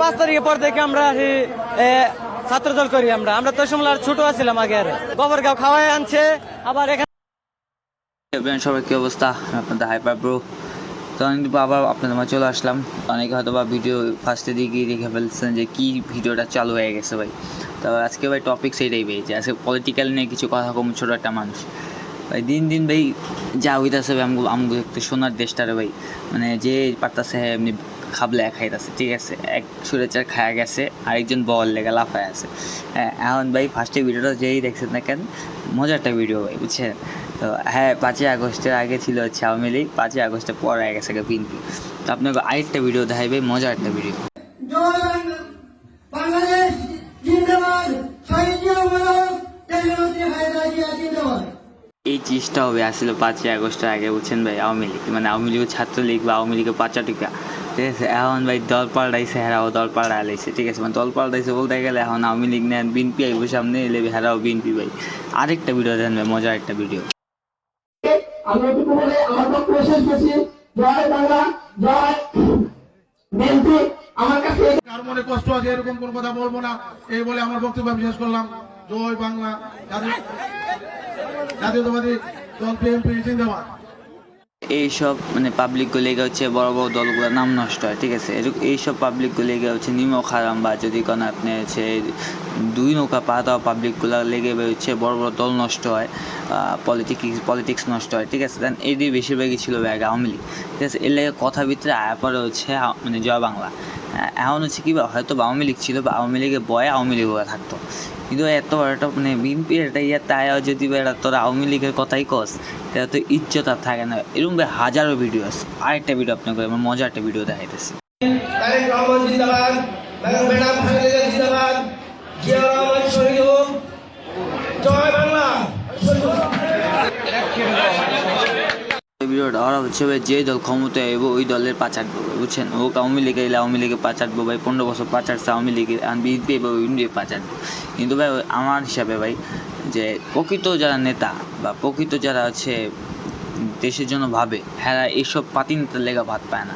পাঁচ তারিখের পর থেকে আমরা এই, এ, ছাত্রদল করি আমরা। আমরা তো সময় ছোট আছিলাম আগে আর। গোবরগাঁও খাওয়াই আনছে আবার এখানে সবার কি অবস্থা? আমি আপনাদের হাইপার ব্রো। তো আমি আবার আপনাদের মাঝে চলে আসলাম। অনেকে হয়তো বা ভিডিও ফার্স্টে দিকে দেখে ফেলছেন যে কি ভিডিওটা চালু হয়ে গেছে ভাই। তো আজকে ভাই টপিক সেইটাই যে আজকে পলিটিক্যাল নিয়ে কিছু কথা কম ছোটো একটা মানুষ। ভাই দিন দিন ভাই যা হইতাছে ভাই আমগো একটু সোনার দেশটারে ভাই। মানে যে পারতাছে এমনি খাবলে খাইতাছে ঠিক আছে? এক সুরেচার খায়া গেছে আরেকজন বল লেগে লাফায় আছে। হ্যাঁ এখন ভাই ফার্স্টে ভিডিওটা যেই দেখছেন না কেন মজার একটা ভিডিও ভাই বুঝছেন? তো হ্যাঁ পাঁচই আগস্টের আগে ছিল হচ্ছে আওয়ামী লীগ পাঁচই আগস্টের পর হয়ে গেছে বিএনপি তো আপনাকে আরেকটা ভিডিও দেখাইবে মজার একটা ভিডিও বাংলাদেশ জিন্দাবাদ এই চিজটা হবে আসলে পাঁচই আগস্টের আগে বুঝছেন ভাই আওয়ামী লীগ। মানে আওয়ামী লীগের ছাত্রলীগ বা আওয়ামী লীগের পাচাটিকা ঠিক আছে এখন ভাই দল পাল্টাইছে হেরাও দল পাল্টা আলাইছে ঠিক আছে মানে দল পাল্টাইছে বলতে গেলে এখন আওয়ামী লীগ নেন বিএনপি আইব সামনে এলে হেরাও বিএনপি ভাই। আরেকটা ভিডিও দেন ভাই মজার একটা ভিডিও আমি এটুকু বলে আমার বক্তব্য শেষ করছি। জয় বাংলা জয় বিএনপি। আমার কাছে কার মনে কষ্ট আছে এরকম কোন কথা বলব না এই বলে আমার বক্তব্য আমি শেষ করলাম। জয় বাংলা জাতীয়তাবাদী দল বিএনপি জিন্দাবাদ। এইসব মানে পাবলিক লেগে হচ্ছে বড় বড় দলগুলোর নাম নষ্ট হয়, ঠিক আছে? এইসব পাবলিক লেগে হচ্ছে নিম খারাম বা যদি কোনো আপনি হচ্ছে দুই নৌকা পা দেওয়া পাবলিকগুলো লেগে হচ্ছে বড় বড় দল নষ্ট হয় পলিটিক্স পলিটিক্স নষ্ট হয়, ঠিক আছে? দেন এটি বেশিরভাগই ছিল ব্যাগ আওয়ামী লীগ, ঠিক আছে? এর লেগে কথা ভিতরে আয়া পরে হচ্ছে মানে জয় বাংলা। এখন হচ্ছে কি হয়তো আওয়ামী লীগ ছিল বা আওয়ামী লীগের বয়ে আওয়ামী লীগ থাকতো। কিন্তু এত একটা মানে বিএনপি এটা ইয়ে তাই যদি বেড়া তোর আওয়ামী লীগের কথাই কস, তাহলে তো ইজ্জত আর থাকে না। এরকম হাজারো ভিডিও আছে। আরেকটা ভিডিও আপনাকে আমার মজার একটা ভিডিও দেখাইতেছি জিয়া রহমান শহীদ হোক জয় বাংলা ওরা হচ্ছে ভাই যে দল ক্ষমতায় আইব ওই দলের পাচার করবে, বুঝছেন? ও আওয়ামী লীগে এলে আওয়ামী লীগে পাচারবো ভাই, পনেরো বছর পাচারছে আওয়ামী লীগে আর বিএনপি এবার ইন্ডিয়া পাচারবো কিন্তু ভাই, আমার হিসাবে ভাই, যে প্রকৃত যারা নেতা বা প্রকৃত যারা আছে দেশের জন্য ভাবে হ্যাঁ এইসব পাতি নেতার লেগা ভাত পায় না।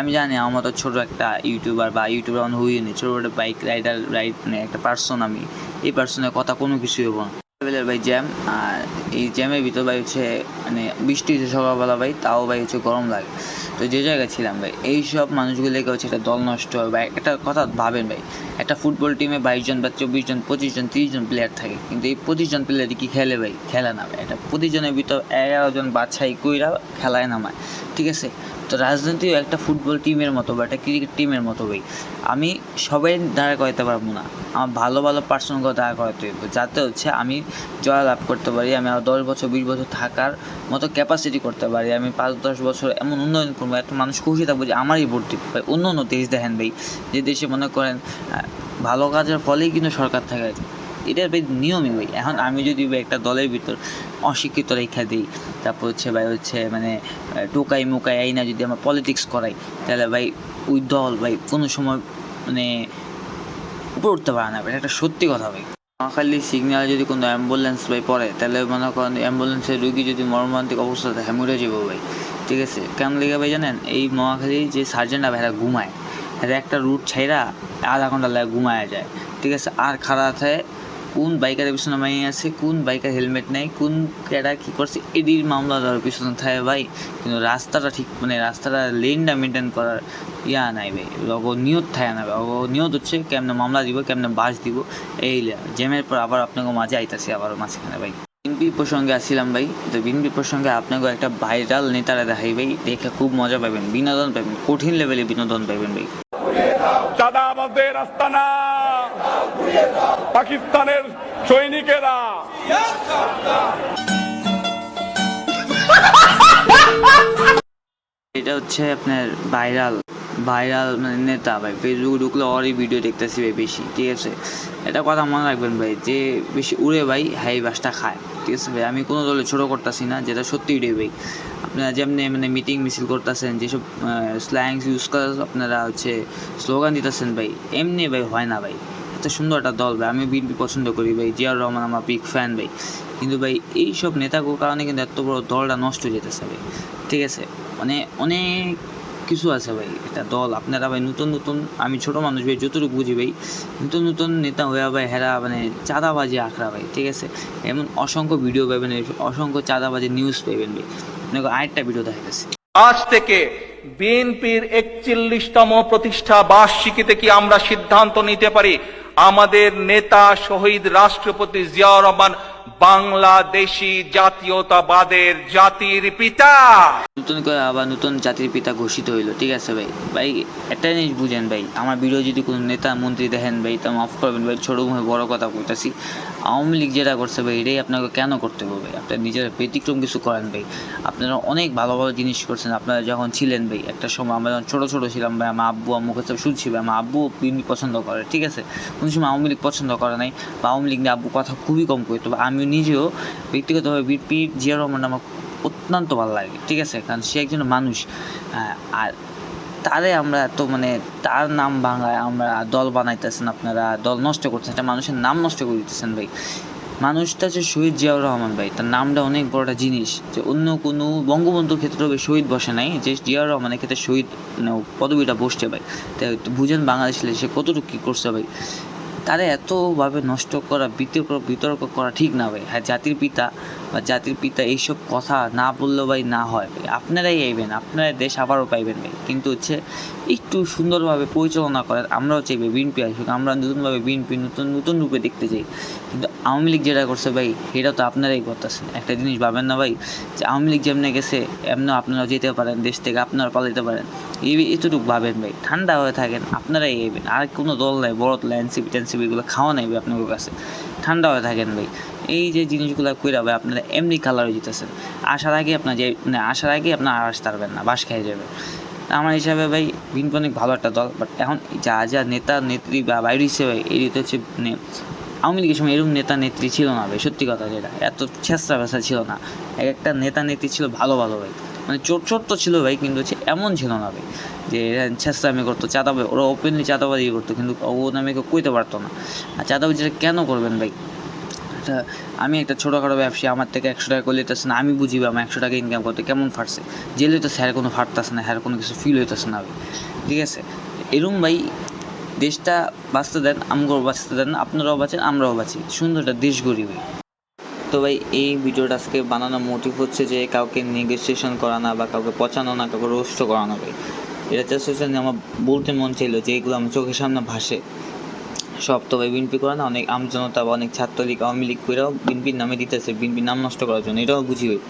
আমি জানি আমার মতো ছোটো একটা ইউটিউবার বা ইউটিউবার অন হইনি ছোটো একটা বাইক রাইডার রাইড মানে একটা পার্সন আমি। এই পার্সনের কথা কোনো কিছুই হব না। লেভেলের ভাই জ্যাম, আর এই জ্যামের ভিতর ভাই হচ্ছে মানে বৃষ্টি হচ্ছে সকালবেলা ভাই, তাও ভাই হচ্ছে গরম লাগে। তো যে জায়গায় ছিলাম ভাই, এইসব মানুষগুলোকে হচ্ছে একটা দল নষ্ট হয় ভাই, একটা কথা ভাবেন ভাই। একটা ফুটবল টিমে বাইশ জন বা চব্বিশ জন, পঁচিশ জন, তিরিশ জন প্লেয়ার থাকে। কিন্তু এই পঁচিশ জন প্লেয়ারই কি খেলে ভাই? খেলে না এটা পঁচিশ জনের ভিতর এগারো জন বাছাই কইরা খেলায় নামায়। ঠিক আছে? তো রাজনীতিও একটা ফুটবল টিমের মতো বা একটা ক্রিকেট টিমের মতো ভাই। আমি সবাই দাঁড়া করাতে পারব না। আমার ভালো ভালো পার্সনগুলো দাঁড়া করাতে হইব। যাতে হচ্ছে আমি জয় লাভ করতে পারি, আমি আর দশ বছর, বিশ বছর থাকার মতো ক্যাপাসিটি করতে পারি। আমি পাঁচ, দশ বছর এমন উন্নয়ন করব, একটা মানুষ খুশি থাকব যে আমারই দিবে। ভাই, অন্য অন্য দেশ দেখেন ভাই। যে দেশে মনে করেন ভালো কাজের ফলেই কিন্তু সরকার থাকে। এটার ভাই নিয়মই ভাই এখন আমি যদি একটা দলের ভিতর অশিক্ষিত রেখা দিই, তারপর হচ্ছে ভাই হচ্ছে মানে টোকাই মোকাই এই না যদি আমরা পলিটিক্স করাই, তাহলে ভাই ওই দল ভাই কোনো সময় মানে উপরে উঠতে পারে না এটা একটা সত্যি কথা ভাই। মহাখালী সিগন্যাল যদি কোনো অ্যাম্বুলেন্স ভাই পড়ে, তাহলে মনে করেন অ্যাম্বুলেন্সের রুগী যদি মর্মান্তিক অবস্থা থাকে, মরে যাব ভাই। ঠিক আছে? কেমন লেগে ভাই জানেন? এই মহাখালী যে সার্জেনরা ভাইরা ঘুমায়। একটা রুট ছাইরা আধা ঘণ্টা লাগে ঘুমায় যায়। ঠিক আছে? আর খারাপ থাকে কোন বাইকারের পিছনে মাইয়ে আছে, কোন বাইকার হেলমেট নেই, কোন কেডা কি করছে এদির মামলা দেওয়ার পিছনে থাকে ভাই। কিন্তু রাস্তাটা ঠিক মানে রাস্তাটা লেনটা মেনটেন করার ইয়া নাই ভাই। অগ নিয়ত থাকে না ভাই। অগ নিয়ত হচ্ছে কেমনে মামলা দিব, কেমনে বাস দিব, এই জ্যামের পর আবার আপনাকে মাঝে আইতাছি আবার মাঝখানে ভাই। বিএনপি প্রসঙ্গে আসছিলাম ভাই। তো বিএনপি প্রসঙ্গে আপনাকে একটা ভাইরাল নেতারা দেখাই ভাই। দেখে খুব মজা পাবেন, বিনোদন পাবেন, কঠিন লেভেলে বিনোদন পাবেন ভাই। চাঁদাবাজদের আস্তানা পাকিস্তানের সৈনিকেরা। এটা হচ্ছে আপনার ভাইরাল ভাইরাল মানে নেতা ভাই। ফেসবুকে ঢুকলে ওরই ভিডিও দেখতেছি ভাই বেশি, ঠিক আছে? এটা কথা মনে রাখবেন ভাই, যে বেশি উড়ে ভাই, হাই বাসটা খায়। ঠিক আছে ভাই। আমি কোনো দলে ছোটো করতেছি না, যেটা সত্যিই উড়ে ভাই। আপনারা যেমনি মানে মিটিং মিছিল করতেছেন, যেসব স্ল্যাংস ইউজ করে আপনারা হচ্ছে স্লোগান দিতেছেন ভাই, এমনি ভাই হয় না ভাই। এত সুন্দর একটা দল ভাই আমি বিএনপি পছন্দ করি ভাই, জিয়াউর রহমান আমার বিগ ফ্যান ভাই। কিন্তু ভাই, এইসব নেতাগুলোর কারণে কিন্তু এত বড় দলটা নষ্ট হয়ে যেতেছে ভাই। ঠিক আছে? মানে অনেক কিছু আছে ভাই, এটা দল। আপনারা ভাই নতুন নতুন, আমি ছোট মানুষ ভাই, যতটুকু বুঝি ভাই, নতুন নতুন নেতা হয়ে ভাই, হেরা মানে চাঁদাবাজি আখড়া ভাই, ঠিক আছে? এমন অসংখ্য ভিডিও পাবেন, অসংখ্য চাঁদাবাজি নিউজ পাবেন ভাই। আপনাকে আরেকটা ভিডিও দেখা গেছে আজ থেকে বিএনপির একচল্লিশতম প্রতিষ্ঠা বার্ষিকীতে কি আমরা সিদ্ধান্ত নিতে পারি? আমাদের নেতা শহীদ রাষ্ট্রপতি জিয়াউর রহমান বাংলাদেশি জাতীয়তাবাদের জাতির পিতা। নতুন করে আবার নতুন জাতির পিতা ঘোষিত হইল, ঠিক আছে ভাই? ভাই, একটা জিনিস বুঝেন ভাই, আমার ভিডিও যদি কোনো নেতা, মন্ত্রী দেখেন ভাই, তা মাফ করবেন ভাই, ছোটো মুখে বড় কথা কইতাছি আওয়ামী লীগ যেটা করছে ভাই, এটাই আপনাকে কেন করতে হবে? ভাই আপনার নিজের ব্যতিক্রম কিছু করেন ভাই। আপনারা অনেক ভালো ভালো জিনিস করছেন, আপনারা যখন ছিলেন ভাই, একটা সময় আমরা যখন ছোটো ছোটো ছিলাম ভাই, আমার আব্বু আম্মু কাছে শুনছি ভাই, আমার আব্বু পছন্দ করে, ঠিক আছে? কোনো সময় আওয়ামী লীগ পছন্দ করে নাই, বা আওয়ামী লীগ নিয়ে আব্বু কথা খুবই কম কইতো, বা আমিও নিজেও ব্যক্তিগতভাবে বিপি জিয়া রহমান আমার অত্যন্ত ভালো লাগে, ঠিক আছে? কারণ সে একজন মানুষ। আর তারে আমরা এত মানে তার নাম বাংলায় আমরা দল বানাইতেছেন আপনারা, দল নষ্ট করতেছেন একটা মানুষের নাম নষ্ট করে দিতেছেন ভাই। মানুষটা হচ্ছে শহীদ জিয়াউর রহমান ভাই, তার নামটা অনেক বড় একটা জিনিস যে অন্য কোনো বঙ্গবন্ধুর ক্ষেত্রে শহীদ বসে নাই, যে জিয়াউর রহমানের ক্ষেত্রে শহীদ মানে পদবিটা বসছে ভাই। তাই বুঝেন বাংলাদেশ সে কতটুকু কী করছে ভাই। তারা এতভাবে নষ্ট করা বিতর্ক বিতর্ক করা ঠিক না ভাই। হ্যাঁ জাতির পিতা বা জাতির পিতা এইসব কথা না বললেও ভাই না হয় ভাই। আপনারাই আইবেন আপনারা দেশ আবারও পাইবেন ভাই। কিন্তু হচ্ছে একটু সুন্দরভাবে পরিচালনা করেন আমরাও চাইবে বিএনপি আসুক, আমরা নতুনভাবে বিএনপি নতুন নতুন রূপে দেখতে চাই। কিন্তু আওয়ামী লীগ যেটা করছে ভাই, সেটা তো আপনারাই করতেছেন। একটা জিনিস ভাবেন না ভাই, যে আওয়ামী লীগ যেমনি গেছে এমনি আপনারাও যেতে পারেন, দেশ থেকে আপনারা পালাইতে পারেন। এই এতটুকু ভাবেন ভাই, ঠান্ডা হয়ে থাকেন, আপনারাই আইবেন। আর কোনো দল নাই, বড় দল এনসিপি টেনসিপি এগুলো খাওয়া নাই আপনাদের কাছে। ঠান্ডা হয়ে থাকেন ভাই। এই যে জিনিসগুলো কইরা ভাই আপনারা এমনি কালার হয়ে যেতেছেন। আসার আগে আপনার যে মানে আসার আগে আপনার আসতে পারবেন না, বাস খেয়ে যাবে আমার হিসাবে ভাই বিএনপি অনেক ভালো একটা দল বাট এখন যা যা নেতা, নেত্রী বা বাইরে হিসেবে এই তো হচ্ছে মানে আওয়ামী লীগের সময় এরকম নেতা, নেত্রী ছিল না ভাই, সত্যি কথা যেটা। এত ছেঁচড়া বেসা ছিল না। এক একটা নেতা, নেত্রী ছিল ভালো ভালো ভাই। মানে চোট চোট তো ছিল ভাই, কিন্তু হচ্ছে এমন ছিল না ভাই যে ছেঁচড়ামি করতো, চাঁদাবাজি, ওরা ওপেনলি চাঁদাবাজি করতো, কিন্তু ও নামে কেউ কইতে পারতো না। আর চাঁদাবাজিটা কেন করবেন ভাই? এটা আমি একটা ছোটোখাটো ব্যবসায়ী আমার থেকে একশো টাকা করে লিতেছে না, আমি বুঝি আমার একশো টাকা ইনকাম করতে কেমন ফাটছে? যে লইতেছে স্যার কোনো ফাটতেছে না হ্যার কোনো কিছু ফিল হইতেছে না ভাই। ঠিক আছে? এরম ভাই, দেশটা বাঁচতে দেন, আমগো বাঁচতে দেন, আপনারাও বাঁচেন, আমরাও বাঁচি। সুন্দর একটা দেশ ভাই। তো ভাই, এই ভিডিওটা আজকে বানানোর মোটিভ হচ্ছে যে কাউকে নেগোসিয়েশন করা না বা কাউকে পচানো না, কাউকে রোস্ট করানো ভাই। এটা জাস্ট হচ্ছে আমার বলতে মন চাইলো যে এগুলো আমার চোখের সামনে ভাসে। সব তো ভাই বিএনপি করে না, অনেক আমজনতা বা অনেক ছাত্রলীগ, আওয়ামী লীগ করেও বিএনপির নামে দিতেছে, বিএনপির নাম নষ্ট করার জন্য, এটাও বুঝি ভাই।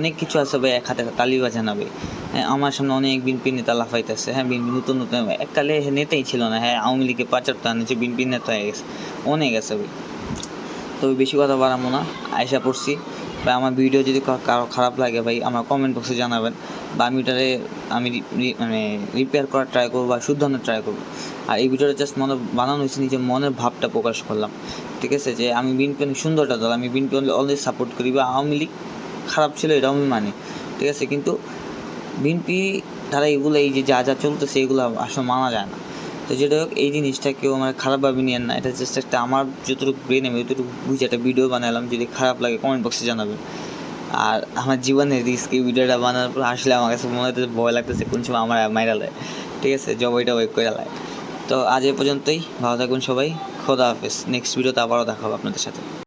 অনেক কিছু আছে ভাই, এক হাতে তালি বাজে না ভাই। হ্যাঁ আমার সামনে অনেক বিএনপি নেতা লাফাইতেছে। হ্যাঁ বিএনপি নতুন নতুন, এককালে নেতাই ছিল না। হ্যাঁ আওয়ামী লীগে পাচারটা আনেছে বিএনপির নেতা হয়ে গেছে, অনেক আছে ভাই। তবে বেশি কথা বাড়াবো না আয়সা পড়ছি। বা আমার ভিডিও যদি কারও খারাপ লাগে ভাই, আমার কমেন্ট বক্সে জানাবেন। বা আমি ওটারে আমি মানে রিপেয়ার করার ট্রাই করব বা শুধরানোর ট্রাই করব। আর এই ভিডিওটা জাস্ট মনে, বানানো হয়েছে, নিজের মনের ভাবটা প্রকাশ করলাম। ঠিক আছে, যে আমি বিএনপি অনেক সুন্দরটা দল আমি বিএনপি অলরেডি সাপোর্ট করি বা আওয়ামী লীগ খারাপ ছিল এটাও আমি মানি। ঠিক আছে, কিন্তু বিএনপি দ্বারা এগুলো, এই যে যা যা চলতেছে, এগুলো আসলে মানা যায় না। তো যেটা হোক, এই জিনিসটা কেউ আমার খারাপ খারাপভাবে নিয়েন না। এটা জাস্ট একটা আমার যতটুকু ব্রেন আমি যতটুকু বুঝে, একটা ভিডিও বানালাম, যদি খারাপ লাগে কমেন্ট বক্সে জানাবেন। আর আমার জীবনের রিস্ক এই ভিডিওটা বানানোর পর আসলে আমার কাছে মনে হচ্ছে ভয় লাগতেছে কোন সময় আমার মাইরা লাগে ঠিক আছে জবাইটা ওয়েক করে লাগে তো আজ এ পর্যন্তই, ভালো থাকুন সবাই, খোদা হাফেজ। নেক্সট ভিডিওতে আবারও দেখাবো আপনাদের সাথে।